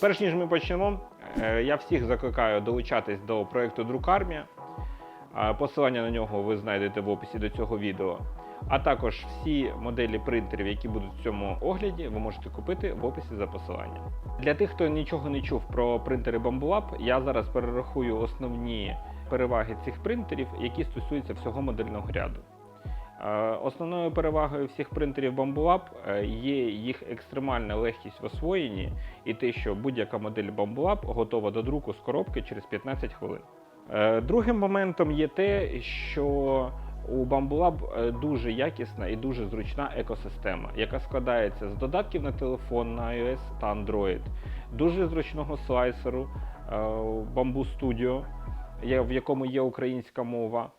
Перш ніж ми почнемо, е, я всіх закликаю долучатись до проєкту Друкармія. Е, Посилання на нього ви знайдете в описі до цього відео. А також всі моделі принтерів, які будуть в цьому огляді, ви можете купити в описі за посиланням. Для тих, хто нічого не чув про принтери Bambulab, я зараз перерахую основні переваги цих принтерів, які стосуються всього модельного ряду. Е, Основною перевагою всіх принтерів Bambulab е, є їх екстремальна легкість в освоєнні і те, що будь-яка модель Bambulab готова до друку з коробки через 15 хвилин. Е, Другим моментом є те, що у Bambulab дуже якісна і дуже зручна екосистема, яка складається з додатків на телефон на iOS та Android, дуже зручного слайсеру Bamboo Studio, в якому є українська мова,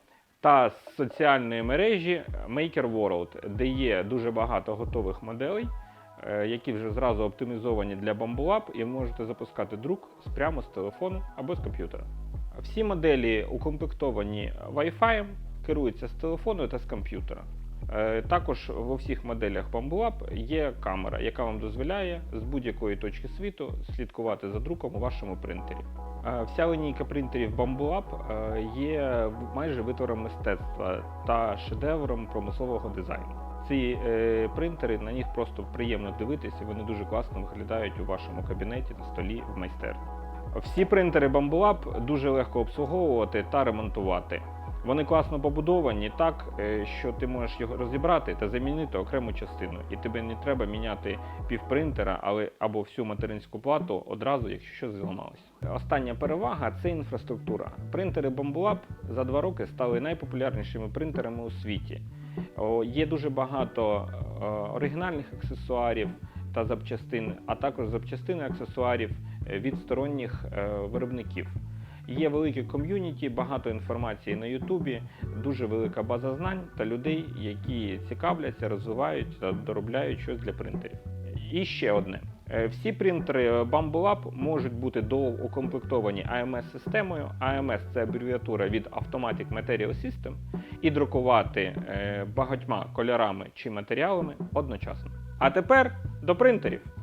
та з соціальної мережі Maker World, де є дуже багато готових моделей, е, які вже зразу оптимізовані для Bambulab, і можете запускати друк прямо з телефону або з комп'ютера. Всі моделі укомплектовані Wi-Fi, керуються з телефону та з комп'ютера. Е, Також во всіх моделях Bambulab є камера, яка вам дозволяє з будь-якої точки світу слідкувати за друком у вашому принтері. Е, Вся лінійка принтерів Bambulab е, є майже витвором мистецтва та шедевром промислового дизайну. Ці принтери на них просто приємно дивитися, вони дуже класно виглядають у вашому кабінеті, на столі, в майстерні. Всі принтери Bambulab дуже легко обслуговувати та ремонтувати. Вони класно побудовані так, е, що ти можеш його розібрати та замінити окрему частину, і тобі не треба міняти півпринтера, але або всю материнську плату одразу, якщо щось зламалось. Остання перевага це інфраструктура. Принтери Bambulab за два роки стали найпопулярнішими принтерами у світі. Є дуже багато е, оригінальних аксесуарів та запчастин, а також запчастини аксесуарів е, від сторонніх виробників. Є велике ком'юніті, багато інформації на Ютубі, дуже велика база знань та людей, які цікавляться, розвивають та доробляють щось для принтерів. І ще одне. Е, Всі принтери Bambulab можуть бути доукомплектовані AMS-системою. AMS – це абревіатура від Automatic Material System, і друкувати е, багатьма кольорами чи матеріалами одночасно. А тепер до принтерів.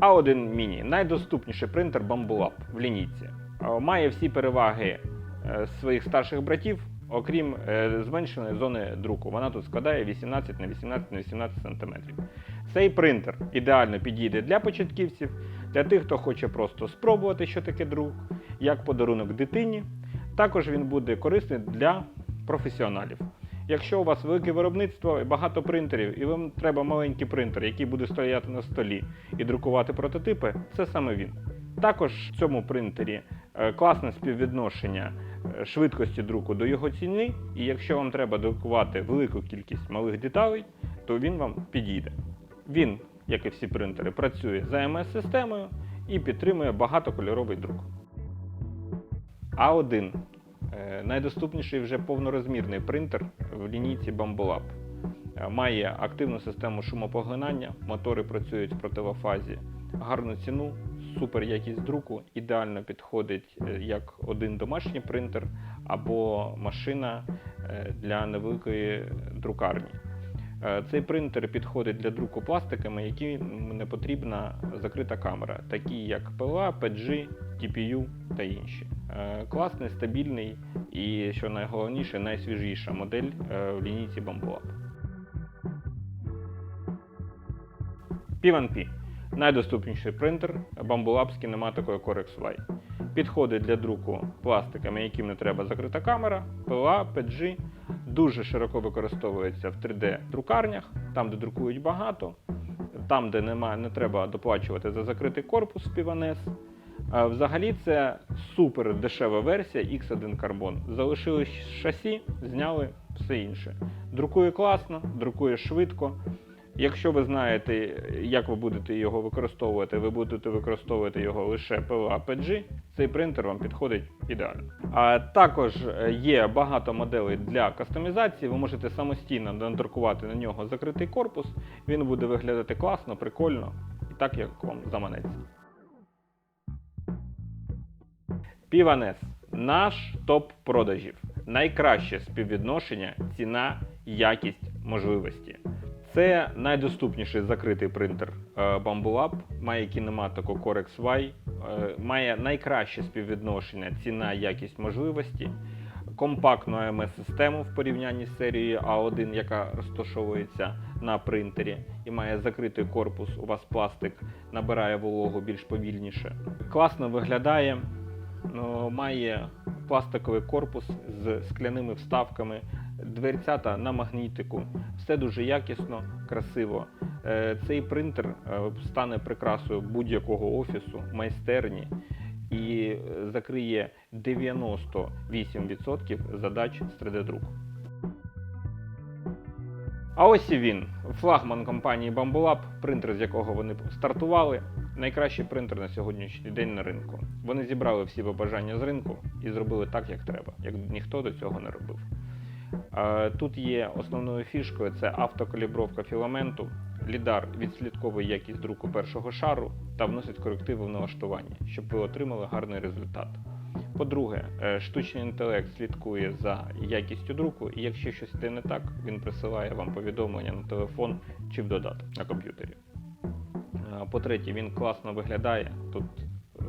А1 Mini найдоступніший принтер Bambulab в лінійці. Е, Має всі переваги е, своїх старших братів, окрім е, зменшеної зони друку. Вона тут складає 18 на 18 на 18 см. Цей принтер ідеально підійде для початківців, для тих, хто хоче просто спробувати, що таке друк, як подарунок дитині. Також він буде корисний для професіоналів. Якщо у вас велике виробництво і багато принтерів, і вам треба маленький принтер, який буде стояти на столі і друкувати прототипи, це саме він. Також в цьому принтері е, класне співвідношення е, швидкості друку до його ціни, і якщо вам треба друкувати велику кількість малих деталей, то він вам підійде. Він, як і всі принтери, працює за МС-системою і підтримує багатокольоровий друк. А1 Е, найдоступніший вже повнорозмірний принтер в лінійці Bambulab. Е, Має активну систему шумопоглинання, мотори працюють в противофазі, гарну ціну, супер якість друку, ідеально підходить е, як один домашній принтер або машина е, для невеликої друкарні. Е, Цей принтер підходить для друку пластиками, які не потрібна закрита камера, такі як PLA, PG, TPU та інші. Е, Класний, стабільний і, що найголовніше, найсвіжіша модель е, в лінійці Bambulab. P1P найдоступніший принтер Bambulab з кінематикою Corex Fly. Підходить для друку пластиками, яким не треба закрита камера, PLA, PG. Дуже широко використовується в 3D-друкарнях, там, де друкують багато, там, де немає, не треба доплачувати за закритий корпус Pivanes. Взагалі це супер дешева версія X1 Carbon. Залишили шасі, зняли все інше. Друкує класно, друкує швидко. Якщо ви знаєте, як ви будете його використовувати, ви будете використовувати його лише PLA PG, цей принтер вам підходить ідеально. А також е, є багато моделей для кастомізації. Ви можете самостійно надрукувати на нього закритий корпус. Він буде виглядати класно, прикольно і так, як вам заманеться. Піванес наш топ продажів. Найкраще співвідношення ціна, якість, можливості. Це найдоступніший закритий принтер е, Bamboo Lab, має кінематику Corex Y, е, має найкраще співвідношення ціна, якість можливості, компактну AMS-систему в порівнянні з серією А1, яка розташовується на принтері, і має закритий корпус. У вас пластик набирає вологу більш повільніше. Класно виглядає, має пластиковий корпус з скляними вставками, дверцята на магнітику. Все дуже якісно, красиво. Е, Цей принтер е, стане прикрасою будь-якого офісу, майстерні і е, закриє 98% задач з 3D-друку. А ось і він, флагман компанії Bamboo Lab, принтер, з якого вони стартували. Найкращий принтер на сьогоднішній день на ринку. Вони зібрали всі побажання з ринку і зробили так, як треба, як ніхто до цього не робив. Тут є основною фішкою це автокалібровка філаменту. Лідар відслідковує якість друку першого шару та вносить корективи в налаштування, щоб ви отримали гарний результат. По-друге, е, штучний інтелект слідкує за якістю друку, і якщо щось йде не так, він присилає вам повідомлення на телефон чи в додаток на комп'ютері. По-третє, він класно виглядає. Тут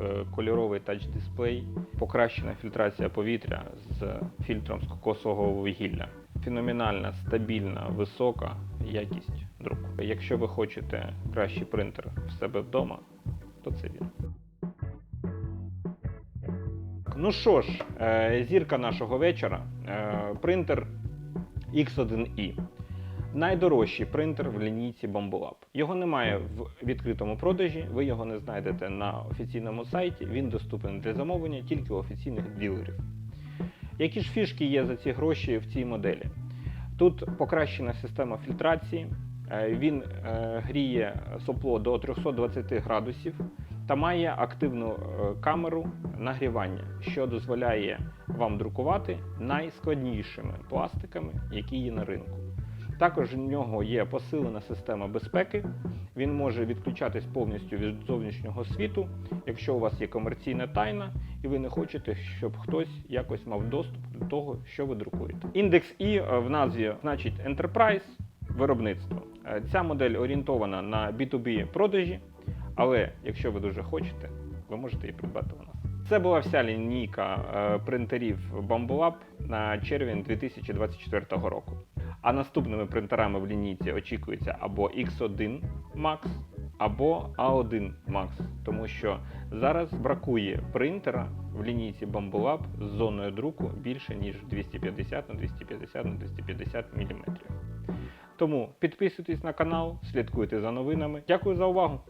е, кольоровий тач-дисплей, покращена фільтрація повітря з фільтром з кокосового вугілля. Феноменальна, стабільна, висока якість друку. Якщо ви хочете кращий принтер в себе вдома, то це він. Ну що ж, е, зірка нашого вечора. е, Принтер X1i. Найдорожчий принтер в лінійці Bamboo Lab. Його немає в відкритому продажі, ви його не знайдете на офіційному сайті. Він доступен для замовлення тільки у офіційних ділерів. Які ж фішки є за ці гроші в цій моделі? Тут покращена система фільтрації, е, він е, гріє сопло до 320 градусів та має активну е, камеру нагрівання, що дозволяє вам друкувати найскладнішими пластиками, які є на ринку. Також в нього є посилена система безпеки. Він може відключатись повністю від зовнішнього світу, якщо у вас є комерційна тайна, і ви не хочете, щоб хтось якось мав доступ до того, що ви друкуєте. Індекс І е, в назві значить Enterprise виробництво. Е, Ця модель орієнтована на B2B продажі, але якщо ви дуже хочете, ви можете її придбати у нас. Це була вся лінійка е, принтерів Bamboo Lab на червень 2024 року. А наступними принтерами в лінійці очікується або X1 Max, або A1 Max, тому що зараз бракує принтера в лінійці Bambulab з зоною друку більше ніж 250 на 250 на 250 мм. Тому підписуйтесь на канал, слідкуйте за новинами. Дякую за увагу!